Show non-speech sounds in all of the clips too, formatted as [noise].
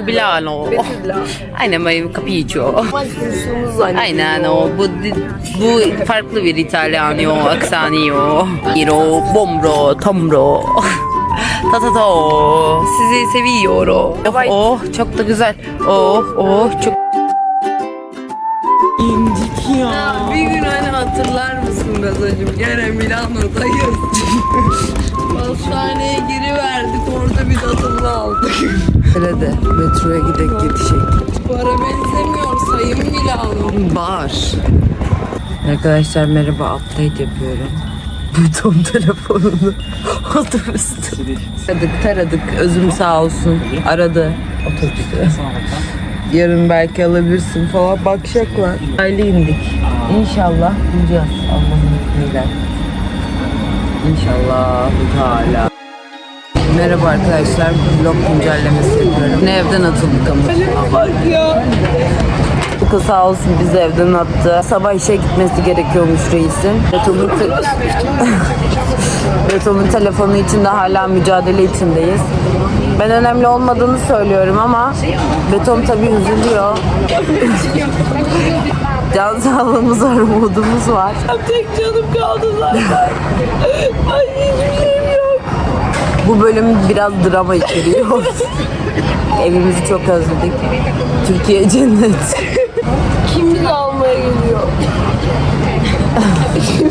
Milano. [laughs] Aynen benim capiccio. Aynen o bu bu farklı bir İtalyanyo aksanio. Iro, bombro, tombro. [laughs] Tatato. Sizi seviyorum. Oh, oh çok da güzel. Oh oh çok İncik ya. Bir gün hani hatırlar mısın Gazacığım? Gene Milano'dayız. [laughs] Hastaneye giriverdik orada bir tadımını aldık. Öyle de metroya gidek yetişek. Para benzemiyor sayın Milano. Bar. Arkadaşlar merhaba update yapıyorum. [laughs] Buldum telefonunu otobüste. Taradık taradık özüm sağ olsun aradı otobüste. Yarın belki alabilirsin falan bakacaklar. Aile indik. İnşallah bulacağız Allah'ın izniyle. İnşallah Teala. Merhaba arkadaşlar, vlog güncellemesi yapıyorum. Ne evden atıldık ama. Bak ya. Kız sağ olsun bizi evden attı. Sabah işe gitmesi gerekiyormuş reisin. Beton'un, te- [laughs] Beton'un telefonu için de hala mücadele içindeyiz. Ben önemli olmadığını söylüyorum ama Beton tabii üzülüyor. [laughs] Can sağlığımız var, umudumuz var. Tek canım kaldı zaten. Ay hiçbir şeyim yok. Bu bölüm biraz drama içeriyor. Evimizi çok özledik. Türkiye cennet. Kim bizi almaya geliyor?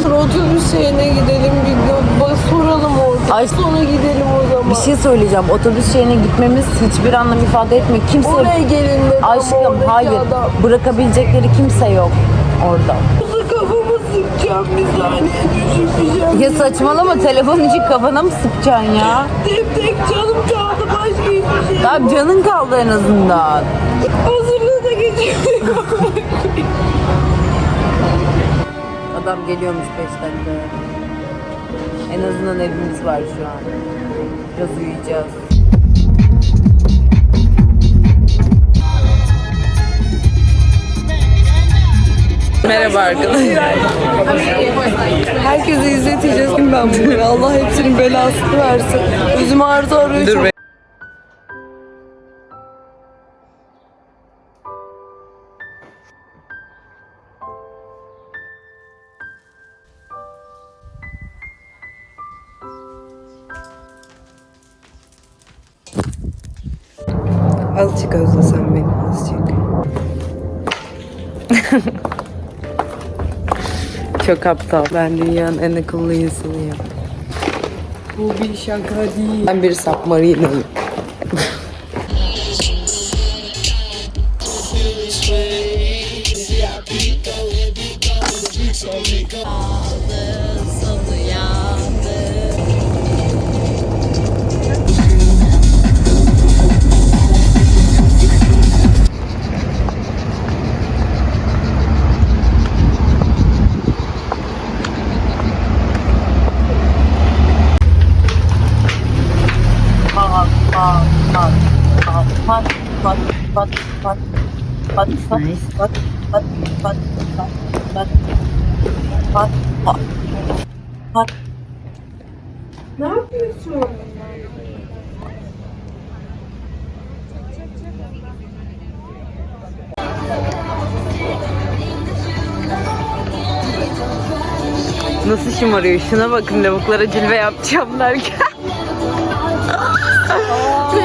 Otobüs şeyine gidelim bir bak soralım orada. Ay- Sonra gidelim o zaman. Bir şey söyleyeceğim. Otobüs şeyine gitmemiz hiçbir anlam ifade etmiyor. Kimse Oraya gelin dedim ama Aşkım oradaki hayır. adam. Bırakabilecekleri kimse yok orada. Kızı kafamı sıkacağım bir saniye düşürmeyeceğim. Ya saçmalama telefon için kafana mı sıkacaksın ya? Tek tek canım kaldı başka hiçbir şey. Daha canın kaldı en azından. Hazırlığı da geçirdim. Adam geliyormuş 5 dakika. En azından evimiz var şu an. Biraz uyuyacağız. Merhaba arkadaşlar. Herkese izleteceğiz ben bunu. Allah hepsinin belasını versin. Özüm ağrıdı arıyor Dur çok. Azıcık özlesen beni azıcık. Çok aptal. Ben dünyanın en akıllı insanıyım. Bu bir şaka değil. Ben bir submarineyim. [laughs] Nasıl şımarıyor? Şuna bakın lavuklara cilve yapacağım derken. [laughs]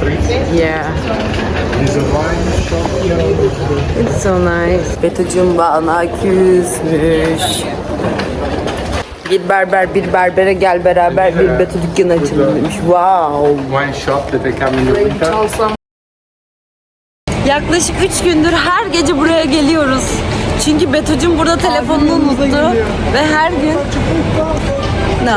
favorite street. Yeah. There's a wine shop here. It's so nice. Betucum bana küsmüş. Bir berber bir berbere gel beraber bir Betu dükkanı açalım demiş. Wow. Wine shop that I come in the winter. Yaklaşık 3 gündür her gece buraya geliyoruz. Çünkü Beto'cum burada telefonunu unuttu. Ve her gün... Ne?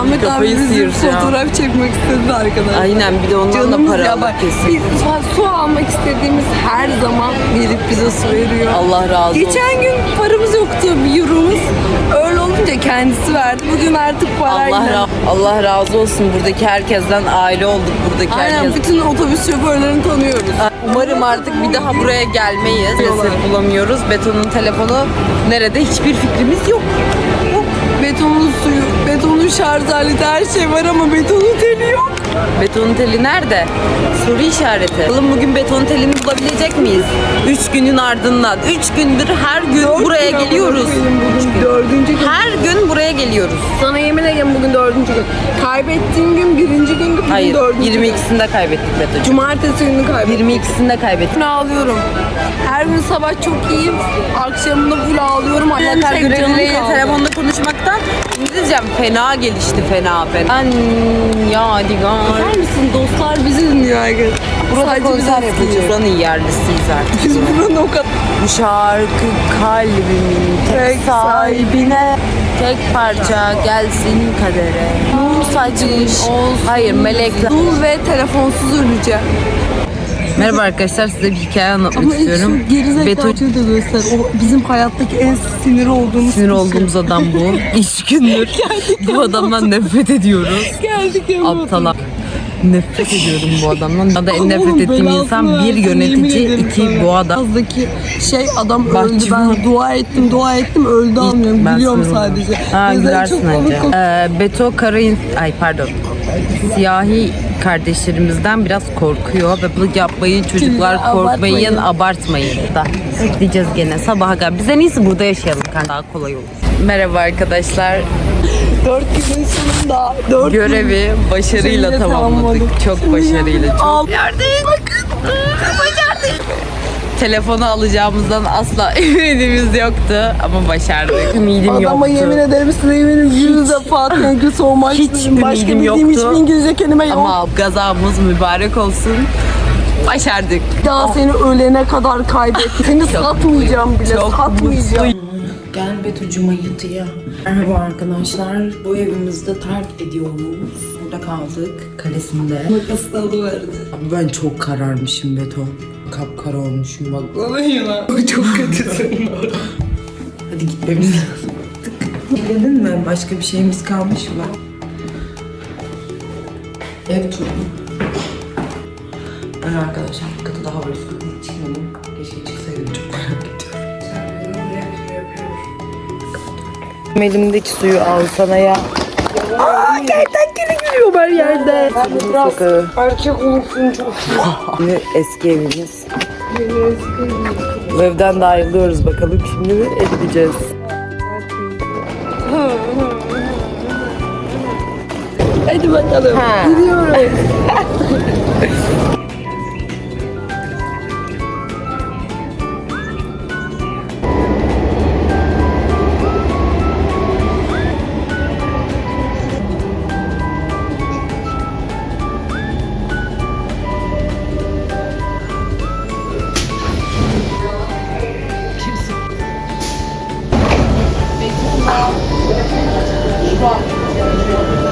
Ahmet abi Kafayı bizim sıyıracağım. fotoğraf çekmek istedi arkadaşlar. Aynen bir de ondan Canımız da para ya bak kesin. biz su almak istediğimiz her zaman gelip bize su veriyor. Allah razı olsun. Geçen gün paramız yoktu bir euromuz. Öyle olunca kendisi verdi. Bugün artık parayla. Allah, ra- Allah razı olsun buradaki herkesten aile olduk buradaki Aynen herkes. bütün otobüs şoförlerini tanıyoruz. Umarım artık bir daha buraya gelmeyiz. Maalesef bulamıyoruz. Betonun telefonu nerede hiçbir fikrimiz yok. Betonun suyu, betonun şarj aleti her şey var ama betonun teli yok. Betonun teli nerede? Soru işareti. Bakalım bugün beton telini bulabilecek miyiz? Üç günün ardından. Üç gündür her gün Dört buraya gün geliyoruz. koyayım Bugün dördüncü gün. Her gün buraya geliyoruz. Sana yemin ederim bugün dördüncü gün. Kaybettiğim gün birinci gündü, bugün Hayır, dördüncü gün. 22'sinde kaybettik Beto'cuğum. Cumartesi günü kaybettim. 22'sinde kaybettik. Ben ağlıyorum. Her gün sabah çok iyiyim. Akşamında full ağlıyorum. Canım görevliyle kaldı. telefonda konuşmaktan İngilizcem fena gelişti fena fena. Ben yadigar. Bakar mısın dostlar bizi dinliyor herkes. Burada Sadece konser yapacağız. Buranın yerlisiyiz artık. Biz buranın o kadar. Bu şarkı kalbimin tek Tek sahibine Tek parça gelsin kadere Nur saçmış Hayır melekler Dul ve telefonsuz öleceğim. Merhaba arkadaşlar size bir hikaye anlatmak Ama istiyorum. gerizekalı Beto da göster. O bizim hayattaki en sinir olduğumuz sinir kişi. olduğumuz adam bu. [laughs] İş gündür. Bu adamdan nefret ediyoruz. Geldik Aptala Nefret ediyorum bu adamdan. Ya da en nefret ettiğim insan bir yönetici, iki bu adam. Azdaki şey adam öldü. Bahçıvan. Ben dua ettim, dua ettim öldü anlıyorum. Ben Biliyorum sadece. Ha gülersin çok. Ee, Beto Karayın, ay pardon. Siyahi kardeşlerimizden biraz korkuyor ve bunu yapmayın çocuklar Abartmayın. korkmayın abartmayın da bekleyeceğiz gene sabaha kadar. Biz en iyisi burada yaşayalım kanka daha kolay olur. Merhaba arkadaşlar. Dört günün sonunda dört Görevi başarıyla Şimdi tamamladık. tamamladık. Çok başarıyla. [laughs] Çok Al. Bakın. Başardık. Telefonu alacağımızdan asla [laughs] ümidimiz yoktu ama başardık. Ümidim Adama yoktu. yemin ederim size eminim yüz defa thank you so much. Hiç dedim. Başka ümidim bildiğim yoktu. hiçbir İngilizce kelime yok. Ama gazamız mübarek olsun. Başardık. daha seni ölene kadar kaybettim. [laughs] Seni satmayacağım bile, Çok satmayacağım. Gel Betucuma yatıya. Merhaba arkadaşlar. Bu evimizde terk ediyoruz. Burada kaldık kalesinde. Makası da alıverdi. Abi ben çok kararmışım Beto. Kapkara olmuşum bak. Çok kötüsün. Hadi gitmemiz lazım. Dinledin mi? Başka bir şeyimiz kalmış mı? Ev turu. Ben arkadaşlar katı daha böyle sıkıntı çıkmadım. Keşke çıksaydım çok merak Elimdeki suyu al sana ya. Aa kertenkele gülüyor her yerde. Ben biraz Erkek olursun çok. [laughs] Şimdi eski evimiz. Bu evden de ayrılıyoruz bakalım şimdi mi gideceğiz. Hadi bakalım. Ha. Gidiyoruz. [laughs] 哇好想吃